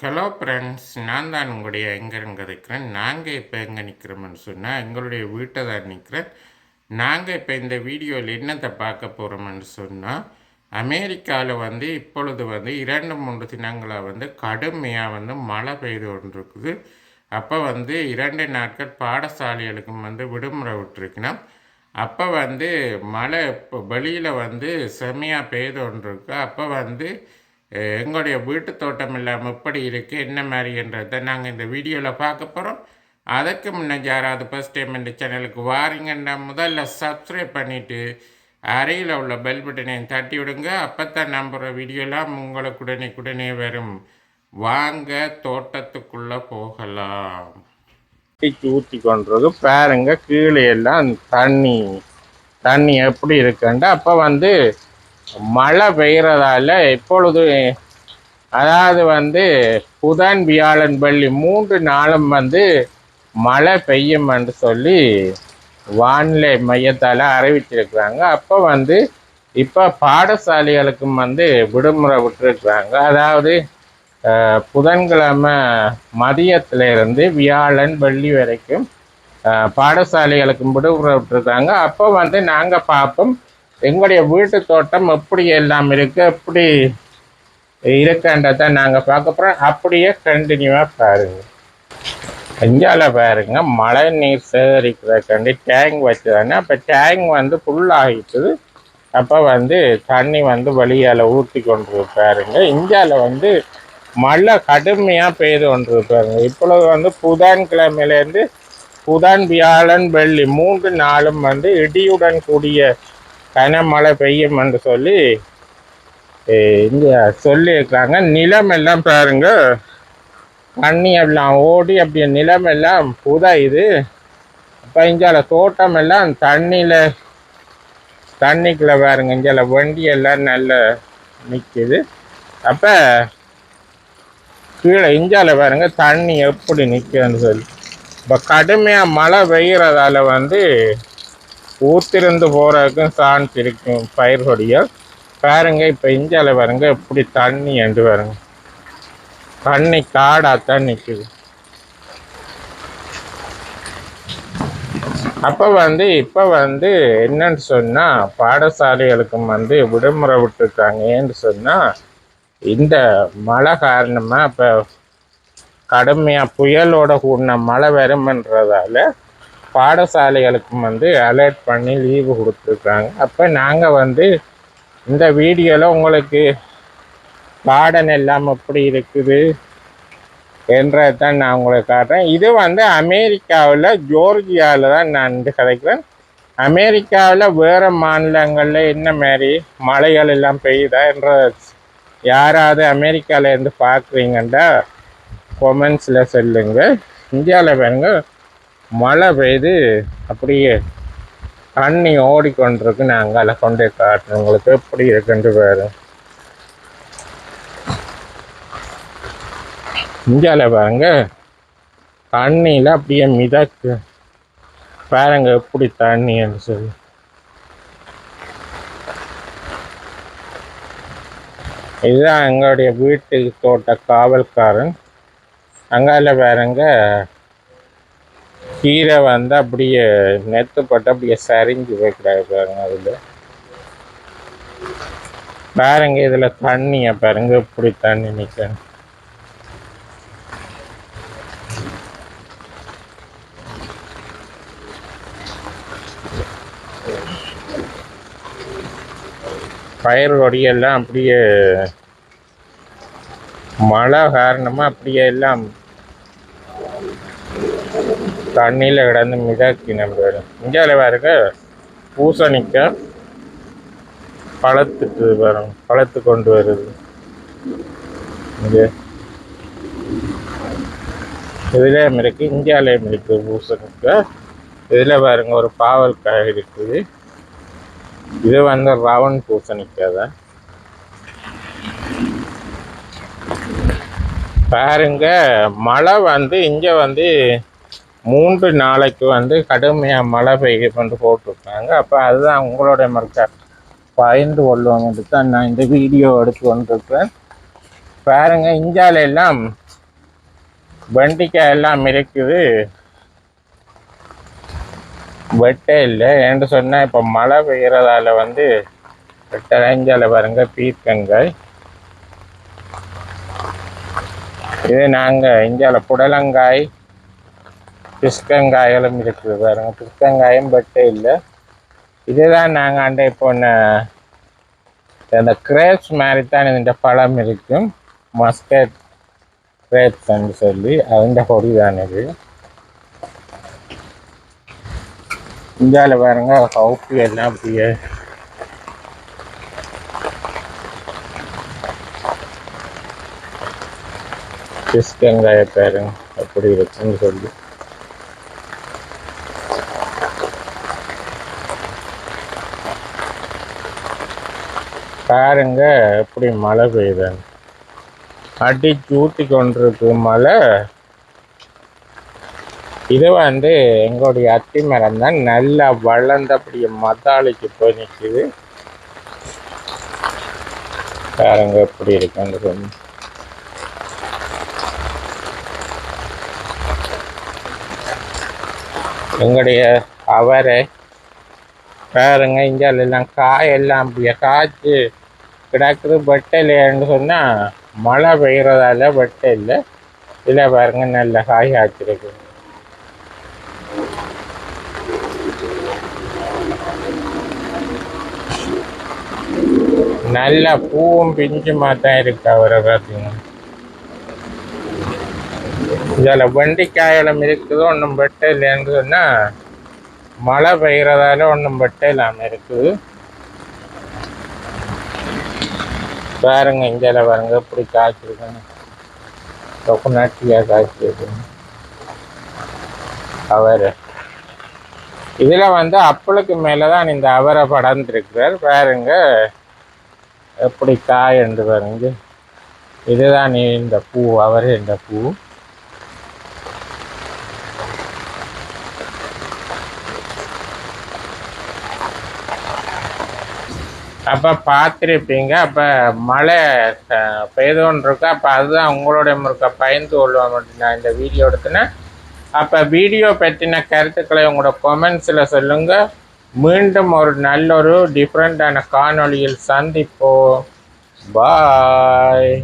Hello friends நான் தான் உங்களுடைய எங்கேருந்து இருக்கிறேன் நாங்கள் இப்போ எங்கே நிற்கிறோம்னு சொன்னால் எங்களுடைய வீட்டை தான் நிற்கிறேன். நாங்கள் இப்போ இந்த வீடியோவில் என்னத்தை பார்க்க போகிறோம்னு சொன்னால் அமெரிக்காவில் வந்து இப்பொழுது வந்து இரண்டு மூன்று தினங்களாக வந்து கடுமையாக வந்து மழை பெய்து கொண்டிருக்குது. அப்போ வந்து இரண்டு நாட்கள் பாடசாலைகளுக்கும் வந்து விடுமுறை விட்டுருக்கணும். அப்போ வந்து மழை இப்போ வெளியில் வந்து செம்மையாக பெய்து கொண்டிருக்கு. அப்போ வந்து எங்களுடைய வீட்டு தோட்டம் இல்லாமல் எப்படி இருக்குது என்ன மாதிரின்றதை நாங்கள் இந்த வீடியோவில் பார்க்க போகிறோம் அதுக்கு முன்னே யாராவது ஃபஸ்ட் டைம் இந்த சேனலுக்கு வாரீங்கன்னா முதல்ல சப்ஸ்கிரைப் பண்ணிவிட்டு அறையில் உள்ள பெல் பட்டனையும் தட்டி விடுங்க. அப்போ தான் நம்புகிற வீடியோலாம் உங்களுக்கு உடனே உடனே வரும். வாங்க தோட்டத்துக்குள்ளே போகலாம். ஊற்றி ஊற்றி கொண்டிருக்கு பாருங்க கீழே எல்லாம் தண்ணி. தண்ணி எப்படி இருக்குன்ட்டு அப்போ வந்து மழை பெய்கிறதால இப்பொழுது அதாவது வந்து புதன் வியாழன் பள்ளி மூன்று நாளும் வந்து மழை பெய்யும் என்று சொல்லி வானிலை மையத்தால் அறிவிச்சிருக்கிறாங்க. அப்போ வந்து இப்போ பாடசாலைகளுக்கும் வந்து விடுமுறை விட்டுருக்குறாங்க. அதாவது புதன்கிழமை மதியத்துல இருந்து வியாழன் வெள்ளி வரைக்கும் பாடசாலைகளுக்கும் விடுமுறை விட்டுருக்காங்க அப்போ வந்து நாங்கள் பார்ப்போம் எங்களுடைய வீட்டு தோட்டம் எப்படி எல்லாம் இருக்கு. எப்படி இருக்குன்றதை நாங்கள் பார்க்க போகிறோம் அப்படியே கண்டினியூவாக பாருங்கள் இந்தியாவில் பாருங்க மழை நீர் சேகரிக்கிறதுக்காண்டி டேங்க் வச்சுதானே அப்போ டேங்க் வந்து ஃபுல்லாகிட்டுது அப்போ வந்து தண்ணி வந்து வெளியால் ஊற்றி கொண்டு பாருங்க. இந்தியாவில் வந்து மழை கடுமையாக பெய்து கொண்டு பாருங்க. இப்பொழுது வந்து புதன்கிழமையிலேருந்து புதன் வியாழன் வெள்ளி மூன்று நாளும் வந்து இடியுடன் கூடிய கனமழை பெய்யும் என்று சொல்லி இங்கே சொல்லியிருக்கிறாங்க. நிலம் எல்லாம் பாருங்க. தண்ணி எல்லாம் ஓடி அப்படியே நிலம் எல்லாம் புதையுது. அப்போ இங்கே தோட்டம் எல்லாம் தண்ணியில் தண்ணிக்குள்ளே பாருங்க. இங்கே வண்டி எல்லாம் நல்ல நிற்குது அப்போ கீழே இஞ்சால பாருங்க தண்ணி எப்படி நிற்குதுன்னு சொல்லி. இப்போ கடுமையாக மழை பெய்கிறதால வந்து ஊத்திருந்து போகிறதுக்கும் சான்ஸ் இருக்கும் பயிர் கொடிகள் பாருங்க இப்போ இந்தியாவில் பாருங்க எப்படி தண்ணி என்று பாருங்க. தண்ணி காடாகத்தான் நிற்குது அப்போ வந்து இப்போ வந்து என்னன்னு சொன்னால் பாடசாலைகளுக்கும் வந்து விடுமுறை விட்டுருக்காங்க. ஏன்னு சொன்னால் இந்த மழை காரணமாக இப்போ கடுமையாக புயலோட கூடின மழை வரும்ன்றதால பாடசாலைகளுக்கும் வந்து அலர்ட் பண்ணி லீவு கொடுத்துருக்காங்க. அப்போ நாங்கள் வந்து இந்த வீடியோவில் உங்களுக்கு பாடம் எல்லாம் எப்படி இருக்குது என்றதான் நான் உங்களுக்கு காட்டுறேன். இது வந்து அமெரிக்காவில் ஜோர்ஜியாவில் தான் நான் வந்து கிடைக்கிறேன் அமெரிக்காவில் வேறு மாநிலங்களில் என்ன மாதிரி மழைகள் எல்லாம் பெய்யுதா என்ற யாராவது அமெரிக்காவிலேருந்து இருந்து கொமெண்ட்ஸில் சொல்லுங்கள் இந்தியாவில் பாருங்கள் மழை பெய்து அப்படியே தண்ணி ஓடிக்கொண்டிருக்கு நான் அங்கால கொண்டு காட்டுறோம் காட்டுறேன் உங்களுக்கு எப்படி இருக்குன்ட்டு பேர். இந்தியாவில் பாருங்க தண்ணியில் அப்படியே மிதக்கு. பாருங்க எப்படி தண்ணின்னு சொல்லி. இதுதான் எங்களுடைய வீட்டு தோட்ட காவல்காரன். அங்கால பாருங்க கீரை வந்து அப்படியே நெத்துப்பட்டு அப்படியே சரிஞ்சு போய்க்கிறாரு பாருங்க அதில். பாருங்க இதில் தண்ணியை பாருங்க இப்படி தண்ணி நிற்க பயிர் கொடியெல்லாம் அப்படியே மழை காரணமாக அப்படியே எல்லாம் தண்ணியில் கிடந்து மிதக்கி நம்ம இந்தியாவில் பாருங்க பூசணிக்காய் பழத்துக்கு பாருங்க பழத்து கொண்டு வருது. இங்கே. இதுலேயும் இருக்கு. இந்தியாவிலையும் இருக்கு பூசணிக்காய் இதில் பாருங்க ஒரு பாவல்காய் இருக்குது இது வந்து ரவன் பூசணிக்காய் தான் பாருங்க மழை வந்து இங்கே வந்து மூன்று நாளைக்கு வந்து கடுமையாக மழை பெய்ய கொண்டு போட்டிருக்காங்க. அப்போ அதுதான் உங்களோட மக்கள் பயந்து கொள்வாங்கன்ட்டு தான் நான் இந்த வீடியோ எடுத்து கொண்டிருக்கிறேன். பாருங்க இந்தியாவில எல்லாம் வெண்டிக்காய் எல்லாம் இருக்குது வெட்டே இல்லை. ஏன்னு சொன்னால் இப்போ மழை பெய்கிறதால வந்து வெட்டரைஞ்சால பாருங்க பீர்க்கங்காய். இது நாங்கள் இந்தியாவில் புடலங்காய் பிஸ்கங்காய்களும் இருக்குது பாருங்க. பிஸ்கங்காயும் வெட்டே இல்லை. இதுதான் நாங்கள் அண்டை போன அந்த கிரேப்ஸ் மாதிரி தான் இந்த பழம் இருக்கும். மஸ்கட் கிரேப்ஸ்ன்னு சொல்லி அதுண்ட பொடி தான் இது. இந்தியாவில் பாருங்க கவுப்பி எல்லாம் அப்படியே. பிஸ்கங்காய பாருங்க அப்படி இருக்குன்னு சொல்லி. பாருங்க எப்படி மழை பெய்யுதுன்னு. அடிச்சு ஊட்டி கொண்டிருக்கு மழை. இது வந்து எங்களுடைய அத்தி மரம் தான். நல்லா வளர்ந்தபடிய மதாளிக்கு போய் நிற்குது பாருங்க எப்படி இருக்குன்னு எங்களுடைய அவரை பாருங்க இங்கே எல்லாம் காயெல்லாம் அப்படியே காய்ச்சி. கிடக்குது பட்டை இல்லைன்னு சொன்னால் மழை பெய்கிறதால பட்டை இல்லை. இல்லை பாருங்க நல்ல காய் காய்ச்சிருக்கு நல்ல பூவும் பிஞ்சுமா தான் இருக்கு அவரை பார்த்தீங்கன்னா இதில் வெண்டிக்காயெல்லாம் இருக்குது ஒன்றும் பட்டை இல்லைன்னு சொன்னால் மழை பெய்கிறதால ஒன்றும் பட்டை இல்லாமல் இருக்குது. பாருங்க இந்தியால பாருங்க எப்படி காய்ச்சிருக்குன்னு கொக்குநாட்டியாக காய்ச்சிருக்கு அவர். இதில் வந்து அப்பளுக்கு மேலே தான் இந்த அவரை படர்ந்துருக்கிறார். பாருங்க எப்படி காய் என்று பாருங்க. இதுதான் இந்த பூ அவர் இந்த பூ. அப்போ பார்த்துருப்பீங்க அப்போ மழை அஹ், பெய்தோன்னு இருக்கா அப்போ அதுதான் உங்களுடைய முறுக்க. பயந்து கொள்வோம் அப்படின்னு நான் இந்த வீடியோ எடுத்தினேன். அப்போ வீடியோ பற்றின கருத்துக்களை உங்களோட கொமெண்ட்ஸில் சொல்லுங்கள் மீண்டும் ஒரு நல்ல ஒரு டிஃப்ரெண்ட்டான காணொளியில் சந்திப்போம். பாய்